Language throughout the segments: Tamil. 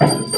Thank.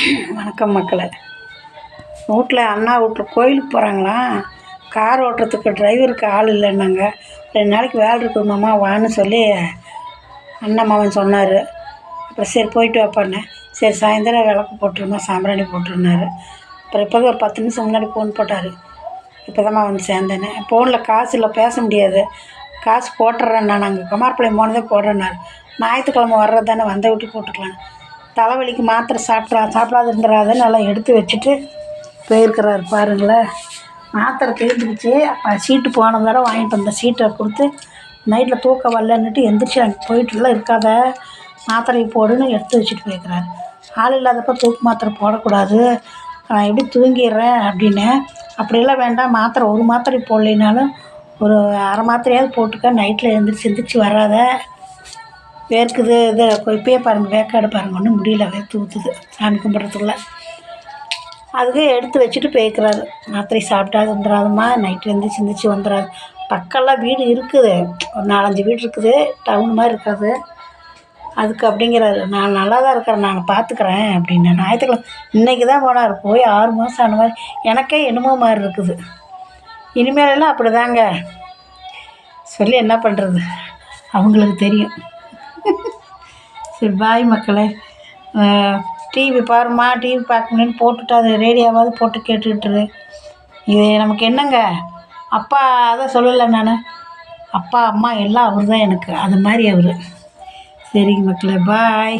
வணக்கம் மக்களை. வீட்டில் அண்ணா வீட்டில் கோயிலுக்கு போகிறாங்களா கார் ஓட்டுறதுக்கு டிரைவருக்கு ஆள் இல்லைன்னாங்க. ரெண்டு நாளைக்கு வேலை இருக்குது மாமா வான்னு சொல்லி அண்ணன் மாமன் சொன்னார். அப்புறம் சரி போயிட்டு வாப்பான்னேன் சரி சாயந்தரம் விளக்கு போட்டுருமா சாம்பிராணி போட்டுருந்தாரு அப்புறம் இப்போ தான் ஒரு பத்து நிமிஷம் முன்னாடி ஃபோன் போட்டார். இப்போ தான் வந்து சேர்ந்தேனே ஃபோனில் காசு இல்லை பேச முடியாது. காசு போட்டுறேன் நான் அங்கே குமாரப்பாளையம் போனதே போடுறேன்னாரு ஞாயிற்றுக்கிழமை வர்றது தானே வந்த விட்டு போட்டுக்கலாம் தலைவலிக்கு மாத்திரை சாப்பிட்றா சாப்பிடாது இருந்துடாதுன்னு எல்லாம் எடுத்து வச்சுட்டு போயிருக்கிறாரு பாருங்களேன். மாத்திரை தீர்ந்துக்குச்சு அப்போ சீட்டு போன தடவை வாங்கிட்டு வந்த சீட்டை கொடுத்து நைட்டில் தூக்கம் வரலன்னுட்டு எந்திரிச்சு அங்கே போயிட்டுலாம் இருக்காத. மாத்திரை போடுன்னு எடுத்து வச்சுட்டு போயிருக்கிறாரு. ஆள் இல்லாதப்போ தூக்கு மாத்திரை போடக்கூடாது. நான் எப்படி தூங்கிடுறேன் அப்படின்னு. அப்படியெல்லாம் வேண்டாம். மாத்திரை ஒரு மாத்திரை போடலைனாலும் ஒரு அரை மாத்திரையாவது போட்டுக்க. நைட்டில் எந்திரிச்சு எந்திரிச்சு வராத. வேர்க்குது இது இப்பயே பாருங்கள் வேக்காடு பாருங்கள் ஒன்றும் முடியல வேர்த்து ஊற்றுது சாமி கும்பிட்றதுக்குள்ள. அதுக்கு எடுத்து வச்சுட்டு போய்க்கிறாரு. மாத்திரை சாப்பிட்டா வந்துடாதும்மா. நைட்டு எழுந்திரிச்சி சிந்திச்சு வந்துடாது. பக்கம்லாம் வீடு இருக்குது. ஒரு நாலஞ்சு வீடு இருக்குது. டவுன் மாதிரி இருக்காது. அதுக்கு அப்படிங்கிறாரு. நான் நல்லா தான் இருக்கிறேன். நான் பார்த்துக்குறேன் அப்படின்னு. ஞாயிற்றுக்கிழமை இன்றைக்கி தான் போனார். போய் ஆறு மாதம் ஆன மாதிரி எனக்கே என்னமோ மாதிரி இருக்குது. இனிமேலெல்லாம் அப்படி தாங்க சொல்லி என்ன பண்ணுறது அவங்களுக்கு தெரியும். சரி பாய் மக்களே டிவி பாருமா டிவி பார்க்கணுன்னு போட்டுட்டு அது ரேடியோவாவது போட்டு கேட்டுக்கிட்டுரு. இது நமக்கு என்னங்க? அப்பா அதை சொல்லலை நான். அப்பா அம்மா எல்லாம் அவர் தான் எனக்கு. அது மாதிரி அவர். சரிங்க மக்களே பாய்